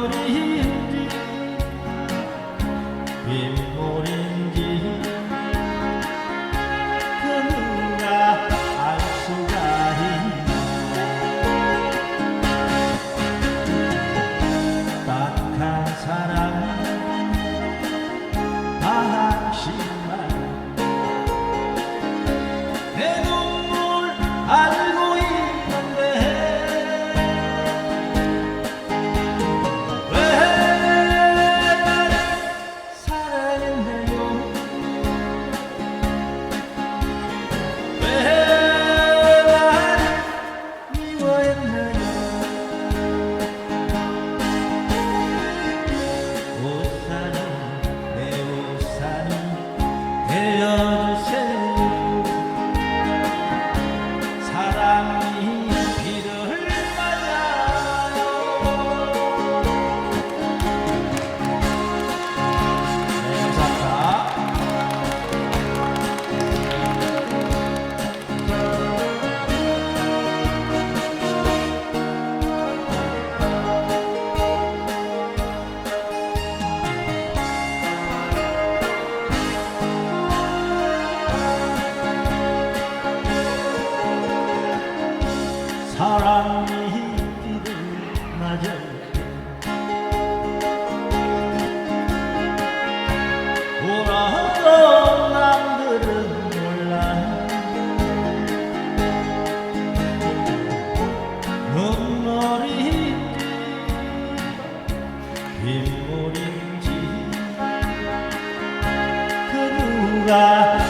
Lord 사전 보라던 남들은 몰라. 눈물이 빗물인지 그 누가